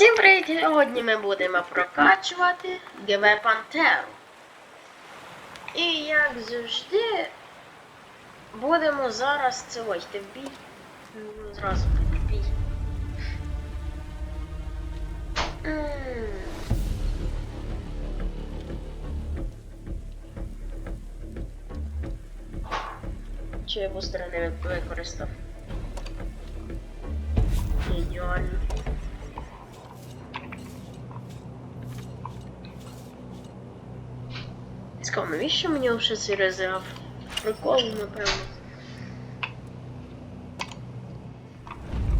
Всім привіт! Сьогодні ми будемо прокачувати ГВ Пантеру. І як завжди будемо зараз це ой, йти в бій. Ну, Зразу в бій. Чи я бустера не використав? Геніально. Цікаво, навіщо мені вже цей резерв? Прикол, напевно.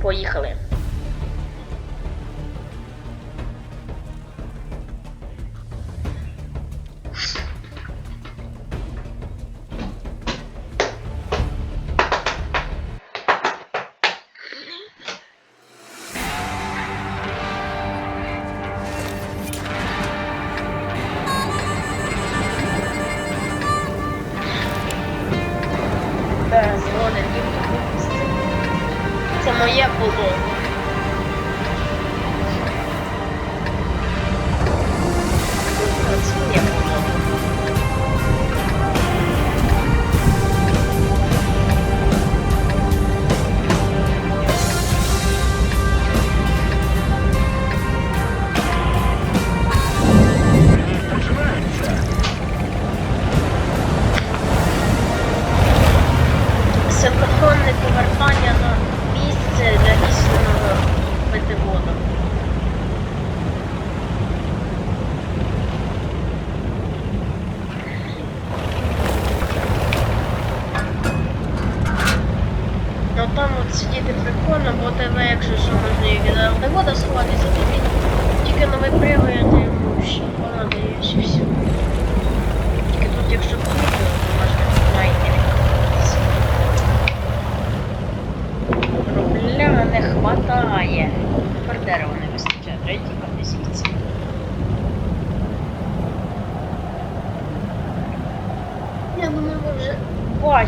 Поїхали.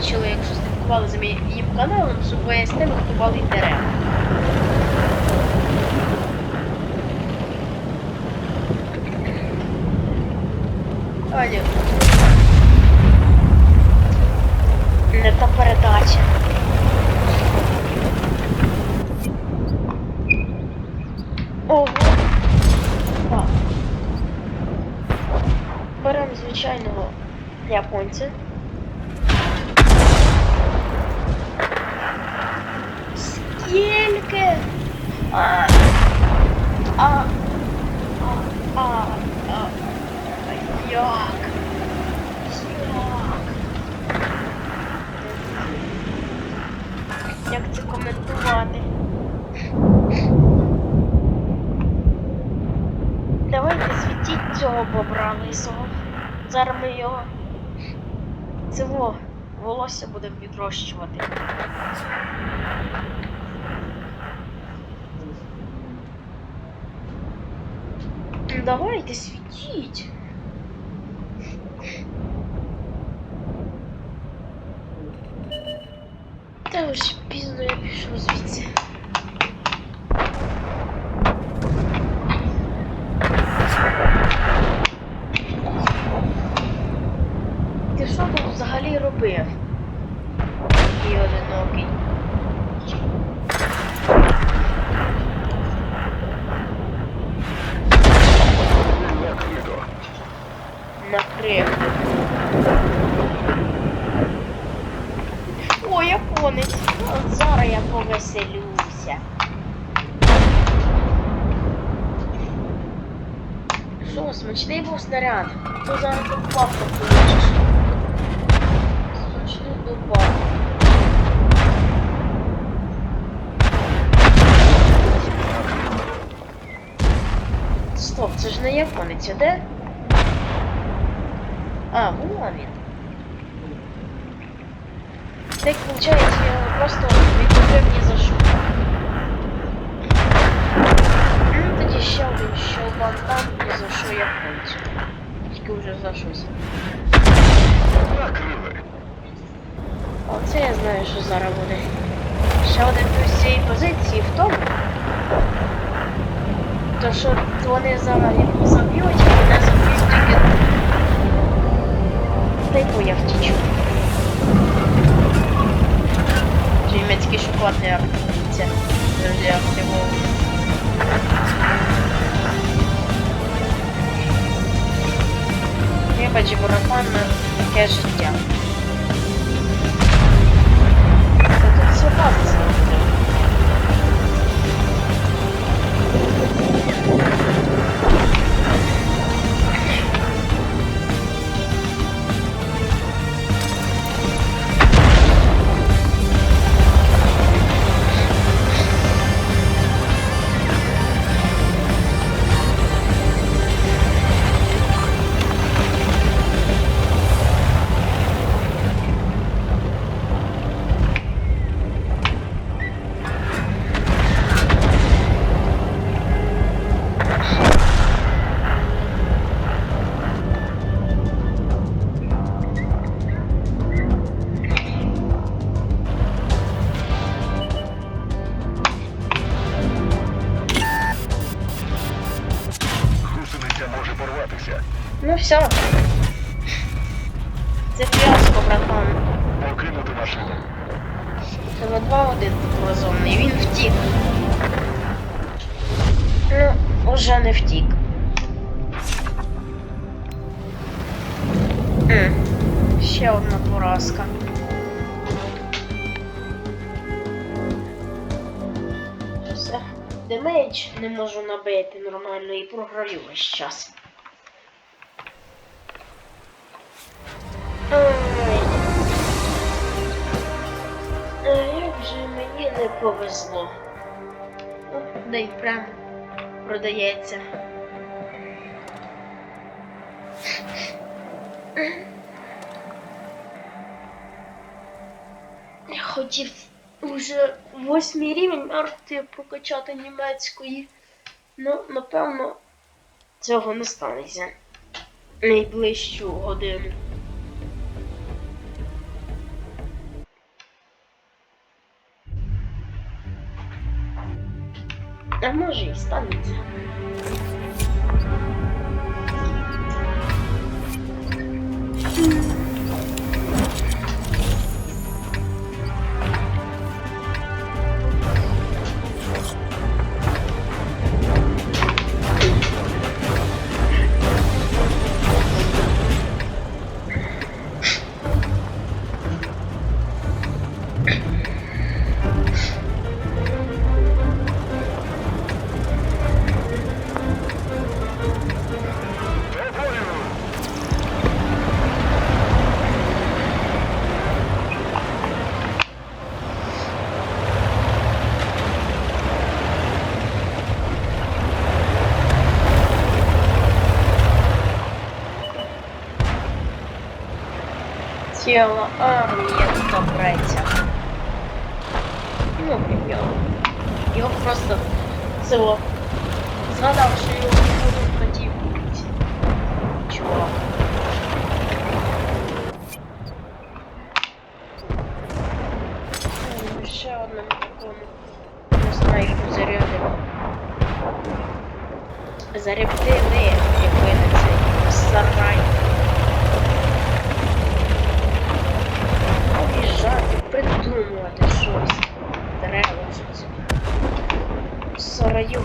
Бачили, якщо слідкували за моїм каналом, що ВСТ ми ховали дерева. Аня. Не та передача. Ого. Так. Беремо звичайного японця. Скільки? А. А. А. А. А. Як? Як? Як це коментувати? Давайте світіть цього бобра лисого. Зараз ми його цього волосся будемо відрощувати. Давайте світіть. Та ось пізно я пішов звідси. Ти що тут взагалі робив? І одинокий. Накрито. Накрив. О, японець. От зараз я повеселюся. Що, смачний був снаряд? То зараз добавку получиш. Смачну добавку. Стоп, це ж не японець, де? А, вон він. Так виходить, я просто відкупив ні за що. Ну тоді ще один щелбан там, ні за що японцю. Тільки вже за щось. Накрили. Оце я знаю, що зараз буде. Ще один плюс цієї позиції в тому, То що вони зараз його заб'ють, а мене заб'ють тільки. Типу я втічу. Німецький шоколад не активується. Не активовує. Вибач, барабан на таке життя. Та тут собака завжди. Гусениця Це фіаско, братан. Покинути машину. Тебе два один розумний, він втік. Ну, уже не втік. М, Ще одна поразка. Все. Демедж не можу набити нормально і програю весь час. Як же мені не повезло. О, да й прямо продається. Я хотів уже восьмий рівень арти прокачати німецької. Ну, напевно, цього не станеться. Найближчу годину. А може і станеться. Ціла армія тут бреться. Ну, його. Його просто село. Згадав, що його не хотів бути. Чувак. Ой, Ще одному такому. Не знаю, що зарядив. Зарядили, якби не цей сарай. Обіжати, придумувати щось. Треба щось. Сарайову.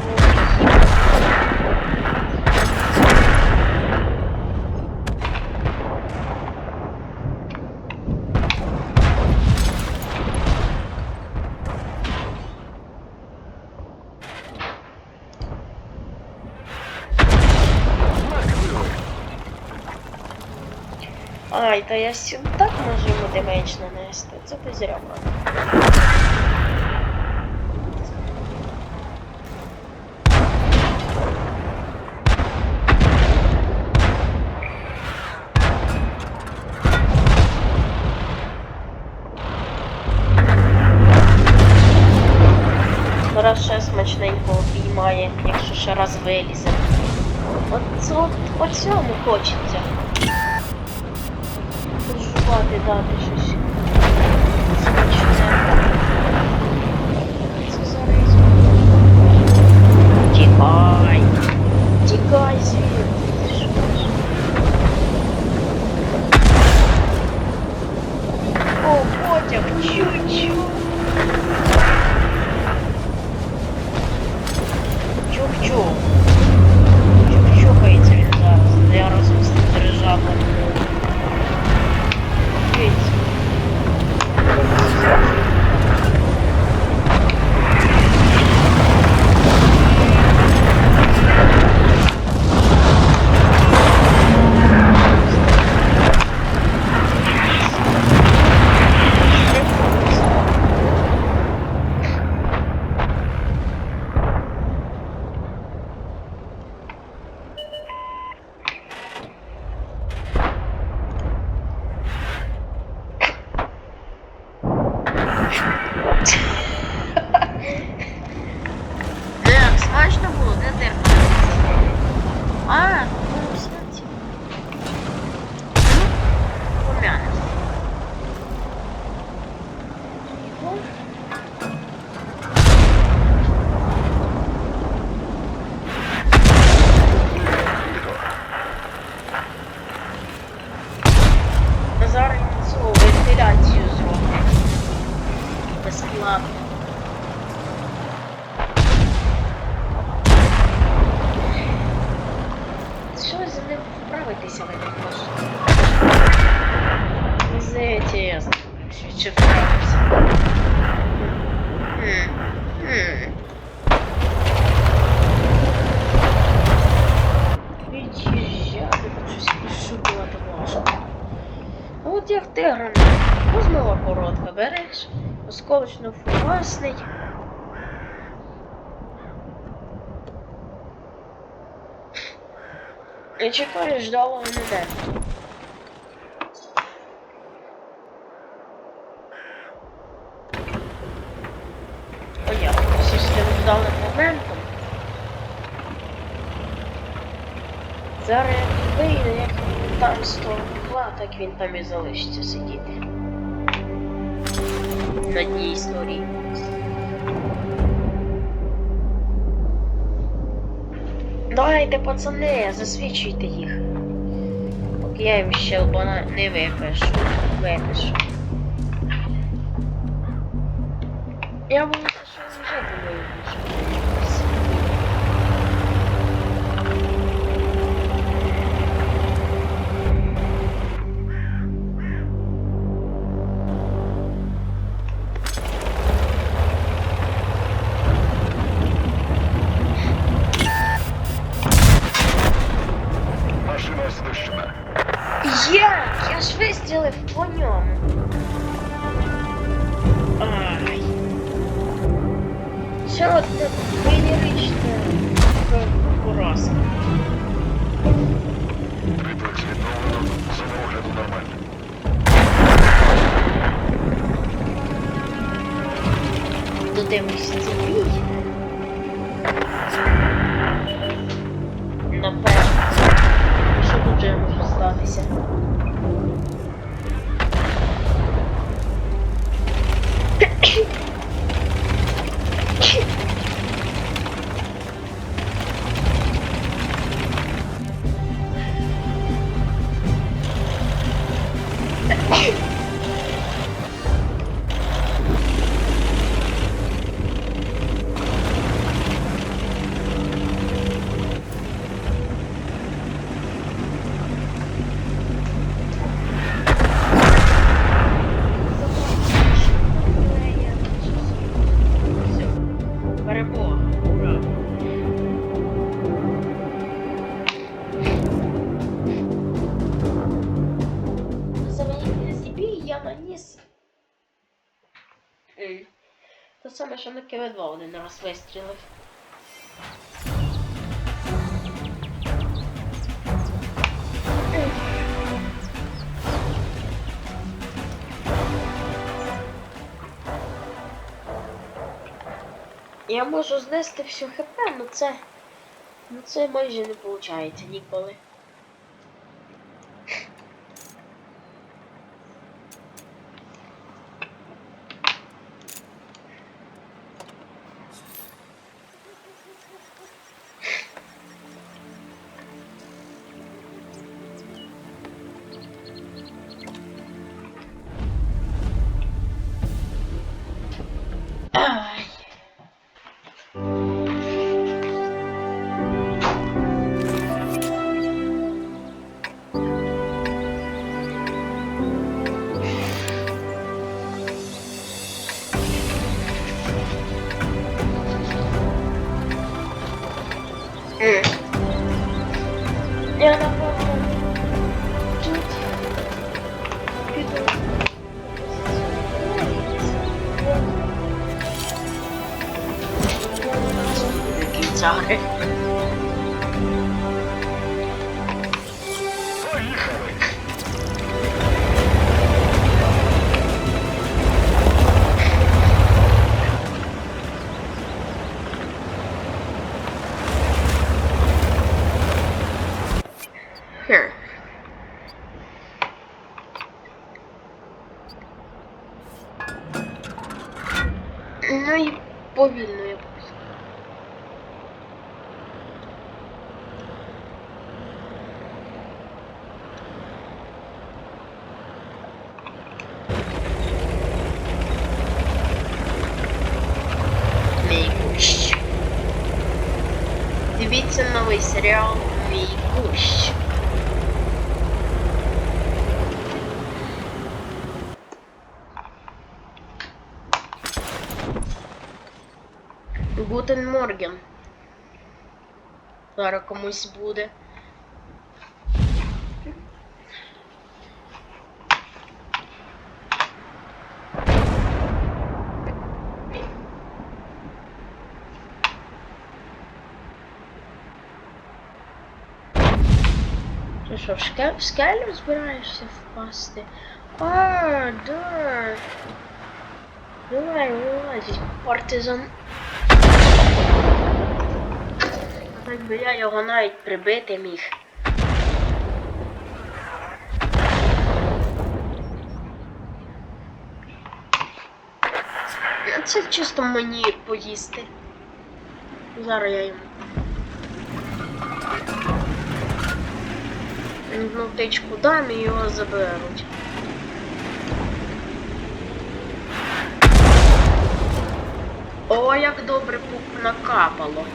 Та я сюди так можу демейдж нанести. Це ти vadede ateş ışığı. Осколочно фугасний. І чекаєш ждалого мене. Понятно, всі з тим ждалим моментом. Зараз як вийде, як він там з того кугла, так він там і залишиться сидіти. На дні історії. Давайте, пацани, засвідчуйте їх. Поки я їм ще лбана не випишу. Випишу. Я боюся, що вже думаю, Додивись цей що на КВ-2 один раз вистрілив. Я можу знести всю хп, але це. Ну це майже не виходить ніколи. Я напевно Дивіться сериал кущ. Гутен Морген. Зараз комусь буде. Що, в шке- в скелю збираєшся впасти? А, да. Давай, вилазь, партизан. Так би я його навіть прибити міг. Це чисто мені поїсти. Зараз я йому. Ну, птичку дам і його заберуть. О, як добре пуп накапало.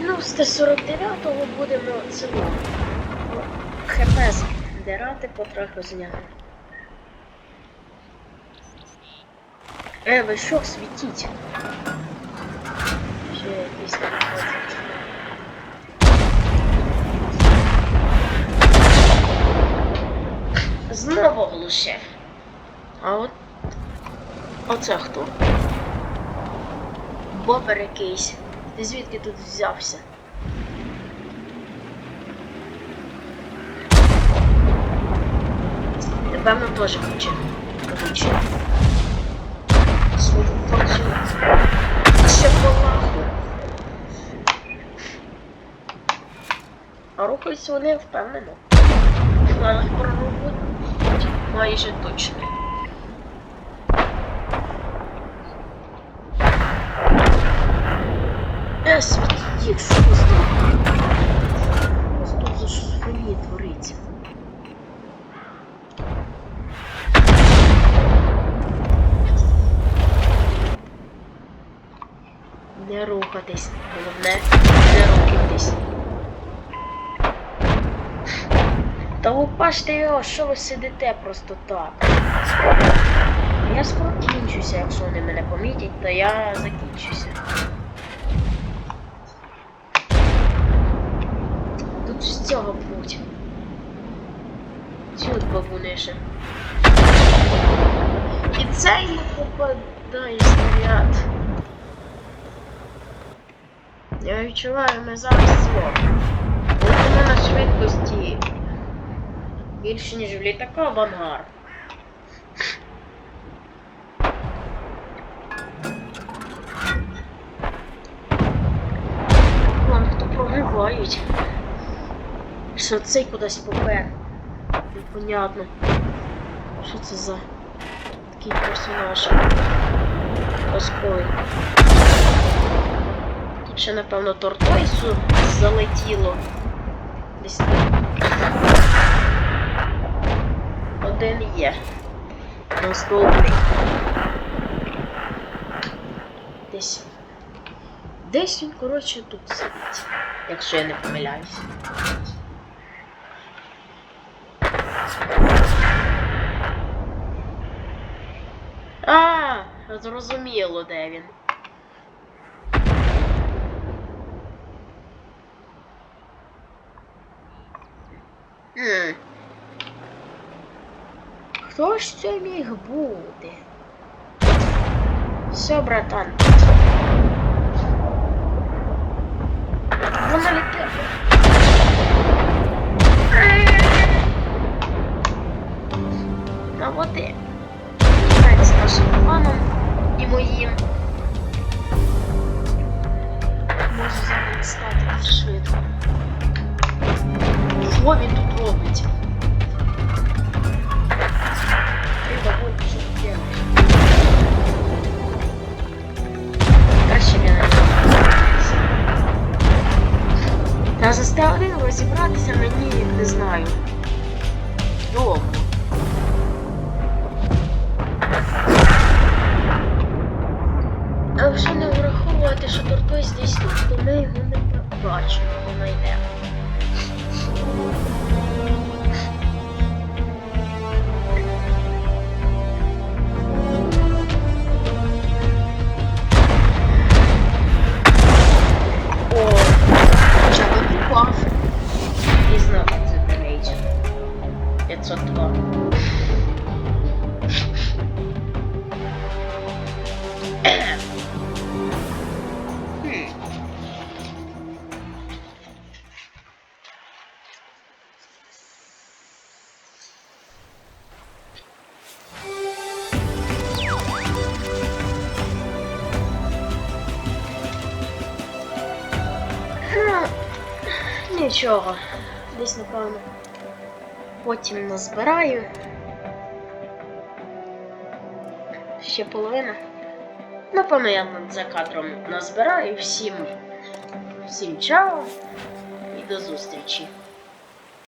Ну, з Т-49-го будемо цього. ХП здирати потроху зняти. Е, ви що, світіть? Ще якісь там ходять. Знову глуше. А от. Оце хто? Бобер якийсь. Ти звідки тут взявся? Напевно, теж хоче. Короче. Свою форцю. Ще полаху. А рухаються вони впевнено. Зараз прорвуть. Майже точно. Е, світіть, що у вас тут? У вас тут за шизофренія твориться. Не рухатись. Головне, не рухатись. Та упаште його, що ви сидите просто так. Я скоро кінчуся, якщо вони мене помітять, то я закінчуся. Тут з цього путь. Сюди бабунише. І цей не попадає снаряд. Я відчуваю, ми зараз зло. Ми на швидкості більше, ніж в літака в ангар. Вон хто проривають. Що цей кудись попер. Непонятно. Що це за такий персонаж? Казковий. Тут ще, напевно, тортойсу залетіло. Десь. Один є. Наступний. Десь. Десь він, коротше, тут сидить. Якщо я не помиляюсь. А, зрозуміло, де він. Хм. Хто ж це міг бути? Все, братан. Вона летить. Ну от і. Кінець нашим планом і моїм. Може зараз стати швидко. Що він тут робить? А за розібратися мені не знаю. Довго. А якщо не враховувати, що тортой десь тут, то ми його не побачимо, вона знайдемо. Нічого. Десь, напевно. Потім назбираю. Ще половина. Напевно, я за кадром назбираю. Всім, всім чао і до зустрічі.